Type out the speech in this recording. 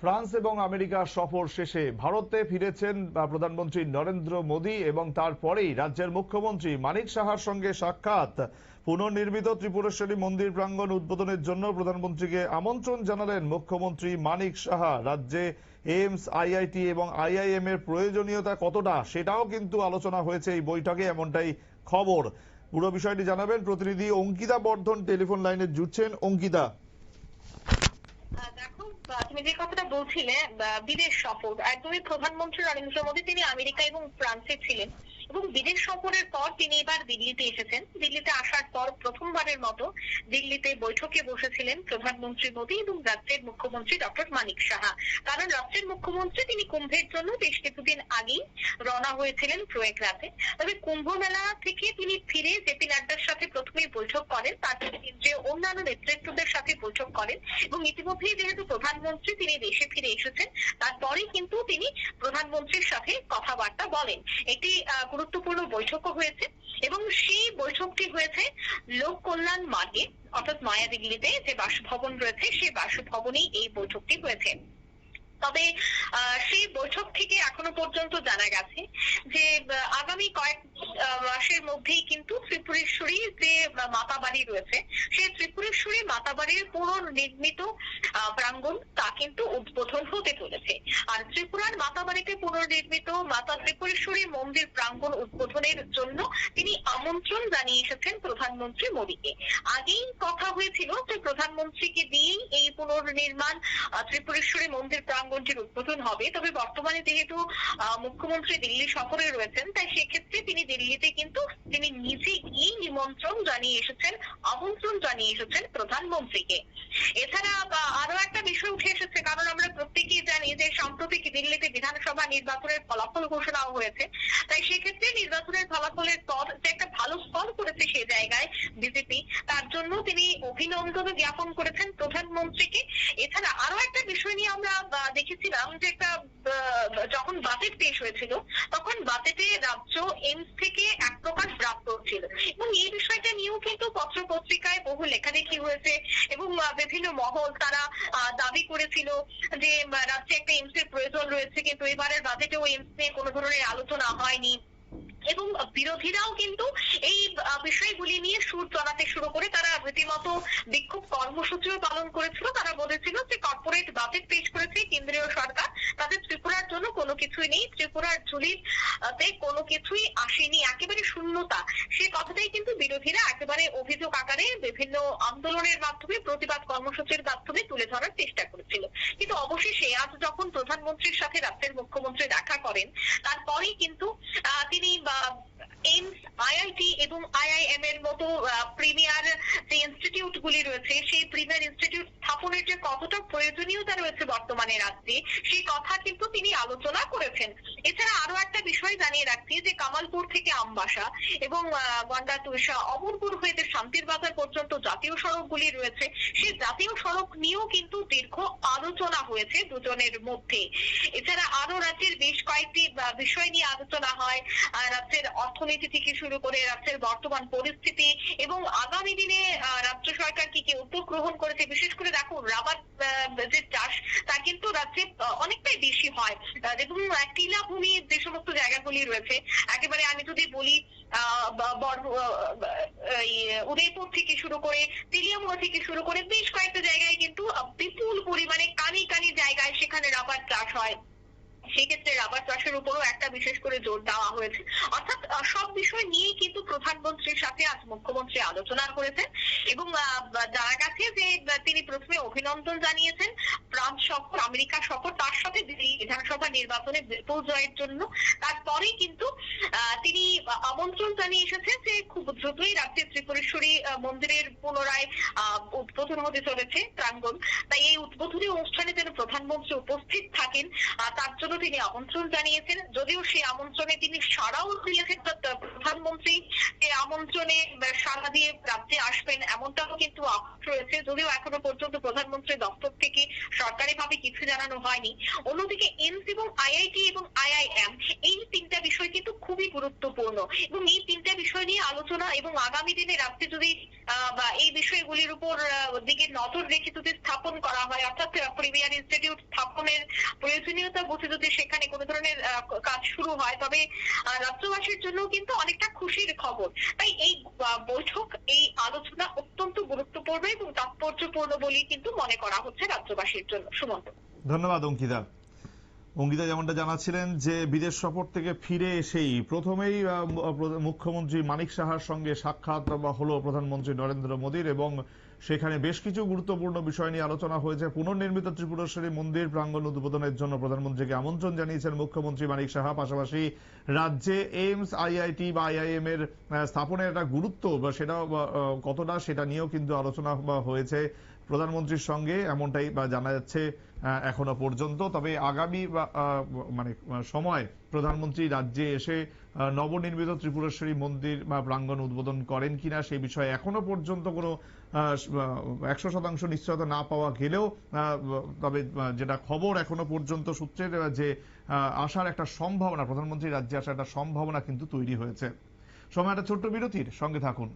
France এবং America সফর শেষে ভারতে ফিরেছেন প্রধানমন্ত্রী নরেন্দ্র মোদী এবং তারপরেই রাজ্যের মুখ্যমন্ত্রী মানিক সাহার সঙ্গে সাক্ষাৎ। পুনর্নির্মিত ত্রিপুরেশ্বরী মন্দির প্রাঙ্গণ উদ্বোধনের জন্য প্রধানমন্ত্রীকে আমন্ত্রণ জানালেন মুখ্যমন্ত্রী মানিক সাহা। রাজ্যে এইমস, আইআইটি এবং আইআইএম এর প্রয়োজনীয়তা কতটা সেটাও কিন্তু আলোচনা হয়েছে এই বৈঠকে, এমনটাই খবর। পুরো বিষয়টি জানাবেন প্রতিনিধি অঙ্কিতা বর্ধন। টেলিফোন লাইনে জুটছেন অঙ্কিতা। তুমি যে কথাটা বলছিলে বিদেশ সফর একদমই প্রধানমন্ত্রী নরেন্দ্র মোদী, তিনি আমেরিকা এবং ফ্রান্সে ছিলেন। এবং বিদেশ সফরের পর তিনি এবার দিল্লিতে এসেছেন। দিল্লিতে আসার পর প্রথমবারের মতো দিল্লিতে বৈঠকে বসেছিলেন প্রধানমন্ত্রী মোদী এবং রাজ্যের মুখ্যমন্ত্রী ডক্টর মানিক সাহা। কারণ রাজ্যের মুখ্যমন্ত্রী তিনি কুম্ভের জন্য বেশ কিছুদিন আগেই রওনা হয়েছিলেন প্রয়াগরাজে। তবে কুম্ভ মেলা থেকে তিনি ফিরে জেপি নাড্ডার সাথে প্রথমে বৈঠক করেন, তারপরে কেন্দ্রীয় অন্যান্য নেতৃত্বদের সাথে বৈঠক করেন এবং ইতিমধ্যেই যেহেতু প্রধানমন্ত্রী তিনি দেশে ফিরে এসেছেন, তারপরেই কিন্তু তিনি প্রধানমন্ত্রীর সাথে কথাবার্তা বলেন। এটি গুরুত্বপূর্ণ বৈঠকও হয়েছে এবং সেই বৈঠকটি হয়েছে লোক কল্যাণ মার্গে অর্থাৎ মায়াদিল্লিতে যে বাসভবন রয়েছে সেই বাসভবনেই এই বৈঠকটি হয়েছে। তবে সেই বৈঠক থেকে এখনও পর্যন্ত জানা গেছে যে আগামী কয়েক মাসের মধ্যেই কিন্তু ত্রিপুরেশ্বরী যে মাতা বাড়ি রয়েছে সেই ত্রিপুরেশ্বরী মাতা বাড়ির পুনর্নির্মিত আহ, প্রাঙ্গণ তা কিন্তু উদ্বোধন হতে চলেছে। আর ত্রিপুরার মাতা বাড়িতে পুনর্নির্মিত মাতা ত্রিপুরেশ্বরী মন্দির প্রাঙ্গণ উদ্বোধনের জন্য তিনি আমন্ত্রণ জানিয়ে এসেছেন প্রধানমন্ত্রী মোদীকে। আগেই কথা হয়েছিল যে প্রধানমন্ত্রীকে দিয়েই এই পুনর্নির্মাণ ত্রিপুরেশ্বরী মন্দির প্রাঙ্গণটির উদ্বোধন হবে। তবে বর্তমানে যেহেতু মুখ্যমন্ত্রী দিল্লি সফরে রয়েছেন, তাই সেক্ষেত্রে তিনি দিল্লিতে কিন্তু তিনি নিজে গিয়ে নিমন্ত্রণ জানিয়ে এসেছেন আমন্ত্রণ জানিয়ে এসেছেন প্রধানমন্ত্রীকে। এছাড়া আরও একটা বিষয় উঠে এসেছে, কারণ আমরা প্রত্যেকেই জানি যে সাম্প্রতিক দিল্লিতে বিধানসভা নির্বাচনের ফলাফল ঘোষণা হয়েছে। তাই সেক্ষেত্রে নির্বাচনের ফলাফলের পর যে একটা ভালো ফল করেছে সেই জায়গায় বিজেপি, তার জন্য তিনি অভিনন্দন জ্ঞাপন করেছেন প্রধানমন্ত্রীকে। এছাড়া আরও একটা বিষয় নিয়ে আমরা দেখেছিলাম যে একটা যখন বাজেট পেশ হয়েছিল, তখন বাজেটে রাজ্য এইমস থেকে এক প্রকার প্রাপ্ত ছিল। এবং এই পত্র পত্রিকায় বহু লেখালেখি হয়েছে এবং বিভিন্ন মহল তারা দাবি করেছিল যে রাজ্যে একটা এইমস এর প্রয়োজন রয়েছে, কিন্তু এবারের বাজেটেও এইমস নিয়ে কোনো ধরনের আলোচনা হয়নি। এবং বিরোধীরাও কিন্তু এই বিষয়গুলি নিয়ে সুর চড়াতে শুরু করে, তারা রীতিমতো বিক্ষোভ কর্মসূচিও পালন করেছিল। তারা বলেছিল যে কর্পোরেট বাজেট পেশ করেছে কেন্দ্রীয় সরকার। তাদের ত্রিপুরার জন্য কোনো কিছুই নেই। ত্রিপুরার ঝুলির তে কোনো কিছুই আসেনি। একেবারে শূন্যতা। সে কথাটাই কিন্তু বিরোধীরা একেবারে অভিযোগ আকারে বিভিন্ন আন্দোলনের মাধ্যমে, প্রতিবাদ কর্মসূচির মাধ্যমে তুলে ধরার চেষ্টা করেছিল। কিন্তু অবশেষে আজ যখন প্রধানমন্ত্রীর সাথে রাজ্যের মুখ্যমন্ত্রী দেখা করেন, তারপরেই কিন্তু এবং আইআইএম এর মতো প্রিমিয়ার যে ইনস্টিটিউট গুলি রয়েছে, সেই প্রিমিয়ার ইনস্টিটিউট স্থাপনের যে কতটা প্রয়োজনীয়তা রয়েছে বর্তমানে রাজ্যে, সেই কথা কিন্তু তিনি আলোচনা করেছেন। এছাড়া আরও একটা বিষয় জানিয়ে রাখছি যে কামালপুর থেকে আমবাসা এবং গন্ডা তুষা অমরপুর হয়ে শান্তির বাজার পর্যন্ত জাতীয় সড়কগুলি রয়েছে সেই জাতীয় সড়ক নিয়েও কিন্তু দীর্ঘ আলোচনা হয়েছে দুজনের মধ্যে। এছাড়া আরও রাজ্যের বেশ কয়েকটি বিষয় নিয়ে আলোচনা হয় রাজ্যের অর্থনীতি থেকে শুরু করে রাজ্যের বর্তমান পরিস্থিতি এবং আগামী দিনে রাজ্য সরকার কি কি উদ্যোগ গ্রহণ করেছে বিশেষ করে দেখো রাবার যে চাষ তা কিন্তু রাজ্যে আহ, অনেকটাই বেশি হয়। আহ, এবং আহ, টিলা ভূমি যে সমস্ত জায়গাগুলি রয়েছে একেবারে আমি যদি বলি উদয়পুর থেকে শুরু করে তিলিয়ামুড়া থেকে শুরু করে বেশ কয়েকটা জায়গায় কিন্তু বিপুল পরিমাণে কানি কানি জায়গায় সেখানে রাবার চাষ হয়। সেক্ষেত্রে রাবার চাষের উপরও একটা বিশেষ করে জোর দেওয়া হয়েছে। অর্থাৎ সব বিষয় নিয়েই কিন্তু প্রধানমন্ত্রীর সাথে আজ মুখ্যমন্ত্রী আলোচনা করেছেন এবং জানা গেছে যে তিনি প্রথমে অভিনন্দন জানিয়েছেন সফর আমেরিকা সফর, তার সাথে দিল্লি বিধানসভা নির্বাচনে বিপুল জয়ের জন্য। তারপরে কিন্তু তিনি আমন্ত্রণ জানিয়ে এসেছেন যে খুব দ্রুতই রাজ্যের ত্রিপুরেশ্বরী মন্দিরের পুনরায় উদ্বোধন হতে চলেছে প্রাঙ্গণ। তাই এই উদ্বোধনী অনুষ্ঠানে যেন প্রধানমন্ত্রী উপস্থিত থাকেন তার জন্য তিনি আমন্ত্রণ জানিয়েছেন। যদিও সেই আমন্ত্রণে তিনি সাড়াও দিয়েছেন প্রধানমন্ত্রী এই আমন্ত্রণে সাড়া দিয়ে রাজ্যে আসবেন এমনটাও কিন্তু রয়েছে। যদিও এখনও পর্যন্ত প্রধানমন্ত্রী দপ্তর থেকে সরকারিভাবে কিছু জানানো হয়নি। অন্যদিকে এমস এবং আইআইটি এবং আইআইএম, এই খুবই গুরুত্বপূর্ণ। এবং এই তিনটা বিষয় নিয়ে আলোচনা এবং আগামী দিনে রাজ্যে যদি বা এই বিষয়গুলির উপর দিকে নজর রেখে যদি স্থাপন করা হয়, অর্থাৎ প্রিমিয়ার ইনস্টিটিউট স্থাপনের প্রয়োজনীয়তা বুঝে যদি সেখানে কোনো ধরনের কাজ শুরু হয়, তবে রাজ্যবাসীর জন্য কিন্তু অনেকটা খুশির খবর। তাই এই বৈঠক, এই আলোচনা অত্যন্ত গুরুত্বপূর্ণ এবং তাৎপর্যপূর্ণ বলেই কিন্তু মনে করা হচ্ছে রাজ্যবাসীর জন্য। সুমন্ত। ধন্যবাদ, অঙ্কিতা। অঙ্কিতা যেমনটা জানাচ্ছিলেন যে, বিদেশ সফর থেকে ফিরে এসেই প্রথমেই মুখ্যমন্ত্রী মানিক সাহার সঙ্গে সাক্ষাৎ বা হলো প্রধানমন্ত্রী নরেন্দ্র মোদীর এবং সেখানে বেশ কিছু গুরুত্বপূর্ণ বিষয় নিয়ে আলোচনা হয়েছে। পুনর্নির্মিত ত্রিপুরেশ্বরী মন্দির প্রাঙ্গণ উদ্বোধনের জন্য প্রধানমন্ত্রীকে আমন্ত্রণ জানিয়েছেন মুখ্যমন্ত্রী মানিক সাহা। পাশাপাশি রাজ্যে এইমস, আইআইটি বা আইআইএম এর স্থাপনের একটা গুরুত্ব বা সেটা কতটা সেটা নিয়েও কিন্তু আলোচনা হয়েছে। প্রধানমন্ত্রীর সঙ্গে এমনটাই জানা যাচ্ছে এখনও পর্যন্ত। তবে আগামী মানে সময় প্রধানমন্ত্রী রাজ্যে এসে নবনির্মিত ত্রিপুরেশ্বরী মন্দির বা প্রাঙ্গণ উদ্বোধন করেন কিনা সেই বিষয়ে এখনও পর্যন্ত কোনো একশো শতাংশ নিশ্চয়তা না পাওয়া গেলেও তবে যেটা খবর এখনও পর্যন্ত সূত্রের যে আসার একটা সম্ভাবনা, প্রধানমন্ত্রী রাজ্যে আসার একটা সম্ভাবনা কিন্তু তৈরি হয়েছে। সময় একটা ছোট্ট বিরতির সঙ্গে থাকুন।